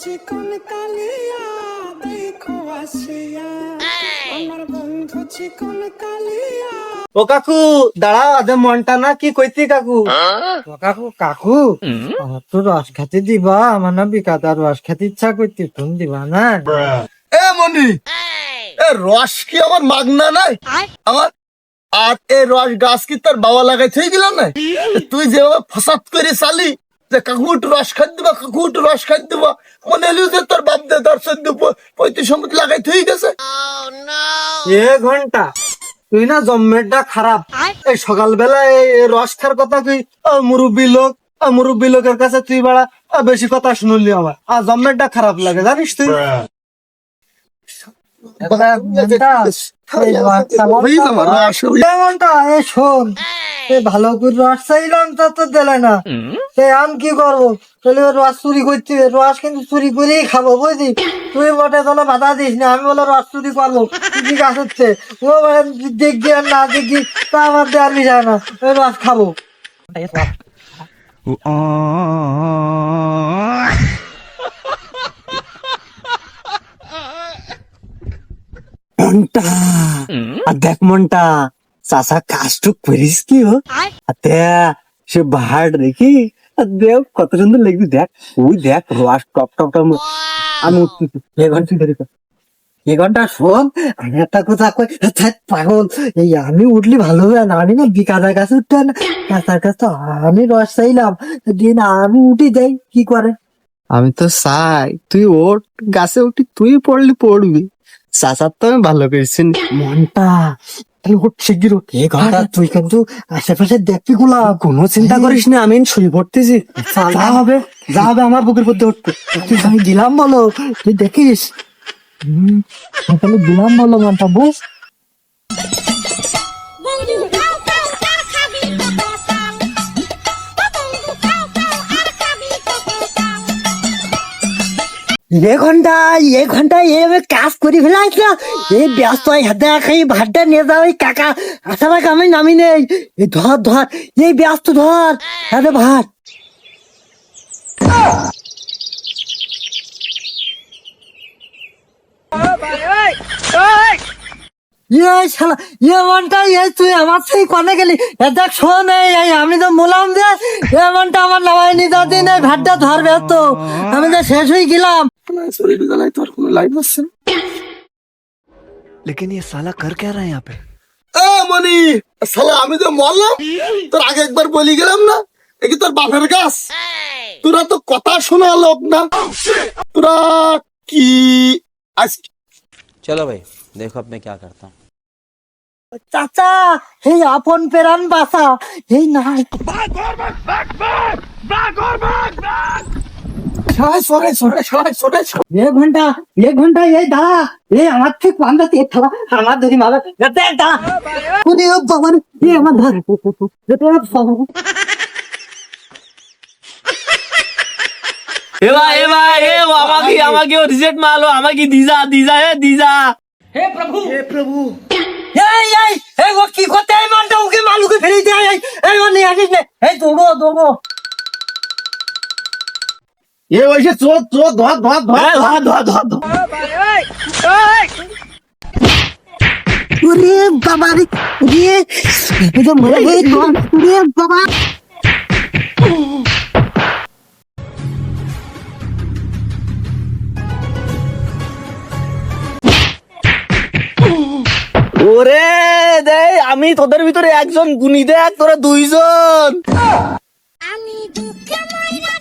চিকন কালিয়া দেখো আসিয়া। আমার বন্ধু চিকন কালিয়া। ও কাকু দাঁড়া আদে মনটা না কি কইতি কাকু? ও কাকু কাকু আমার তো রস খাতে দিবা আমার না বিকাতা রস খেতে ইচ্ছা করতে তুমি দিবা না? এ মনি এ রস কি আমার মাগনা নাই? আমার আর এ রস গাছ কি তোর বাবা লাগাই থই গেল না তুই যেভাবে ফসাদ করে চালি যে কাকু একটু রস খাই দিবা কাকু একটু রস খাই দিবা মনে হলো যে তোর বাপ দে দর্শন দিব পঁয়ত্রিশ সম্পত্তি লাগাই থই গেছে এ ঘণ্টা তুই না জম্মেরটা খারাপ এই সকালবেলা এই এই রস খার কথা তুই ও মুরব্বী লোক ও মুরব্বী লোকের কাছে তুই বেড়া বেশি কথা শুনলি আমার আর জম্মেরটা খারাপ লাগে জানিস তুই ভালো করে রস চাইলাম তা তো দিলে না। আমি কি করব? তাহলে রস চুরি করতে হবে। রস কিন্তু চুরি করেই খাব বুঝলি? তুই বটে তাহলে বাধা দিস না। আমি বলে রস চুরি করব। কি গাছ হচ্ছে ও দেখবি আর না দেখবি তা আমার দেওয়ার বিষয় না। ওই রস খাব। মনটা। আর দেখ মনটা চাষা কাজটুক করিস কি ও আতে সে বাহার দেখি দেখ কত সুন্দর লাগবে দেখ। ওই দেখ রস টপ টপ টপ। আমি এ ঘণ্টা ধরে এ ঘণ্টা শোন? আমি একটা কথা কই ধ্যাৎ, পাগল। এই আমি উঠলি ভালো হবে না আমি না বিকাদার কাছে উঠতে হয় না। কাছার কাছে তো আমি রস চাইলাম। দিন আমি উঠি যাই কি করে? আমি তো চাই তুই ওঠ গাছে উঠি তুই পড়লি পড়বি। চাচার তো আমি ভালো করেছেন মনটা তাহলে ওঠ শিগগির এ ঘণ্টা তুই কিন্তু আশেপাশে দেখবি গুলা। কোনো চিন্তা করিস না আমি শুয়ে পড়তেছি। যা হবে যা হবে আমার বুকের মধ্যে উঠতে তুই আমি দিলাম বলো তুই দেখিস। তাহলে দিলাম বলো মনটা বুঝ এ ঘণ্টা এ ঘণ্টা, এ কাজ করি ফেলাইছ। এই ব্যস্ত হয় হাতে খাই ভাতটা নিয়ে যাও ওই কাকা আসার আমি নামি নেই। এই ধর ধর, এই ব্যস্ত ধর, হাতে ভাত। তুই আমার সেই কনে গেলি। এ দেখ, শোন, এই এই, আমি তো মোলাম যে, এ মনটা আমার নামাই নি দিন এই ভাতটা ধরবে তো আমি তো শেষ হয়ে গেলাম। শরীর জ্বালায় তোর কোনো লাইন আসছে না लेकिन ये साला कर क्या रहा है यहाँ पे এ মনি শালা আমি তো মরলাম তোর আগে একবার বলি গেলাম না এ কি তোর বাপের গাছ তোরা তো কথা শোনা লোক না তোরা কি আজ चलो भाई देखो अब मैं क्या करता हूँ চাচা এই আপন পেরান বাসা এই না সরাই সরাই সরাই সরাই সরাই এক ঘণ্টা এক ঘণ্টা এই দাঁড়া এই আমার ঠিক পান্দা তে থালা আমার ধরি মারা এতে দাঁড়া কোনি ও বাবা রে, এই আমার ধর এতে বাবা এ ভাই এ ভাই এ ও আমাকে আমাকে রিজেক্ট মারলো আমাকে দিজা দিজা এ দিজা এই এই এই ও কি করতে এই মানটা ওকে মালুকে ফেলে দে এই এই ও নিয়ে আসিস নে এই দৌড়ো দৌড়ো এ ওইসে চোর চোর ধর ধর ধর ধর, ধর, ধর, ধর। ওরে বাবা রে ওরে এটা মরে গেল ওরে বাবা ওরে দে আমি তোদের ভিতরে একজন গুনি দেখ তোরা দুইজন আমি দুঃখে মইরা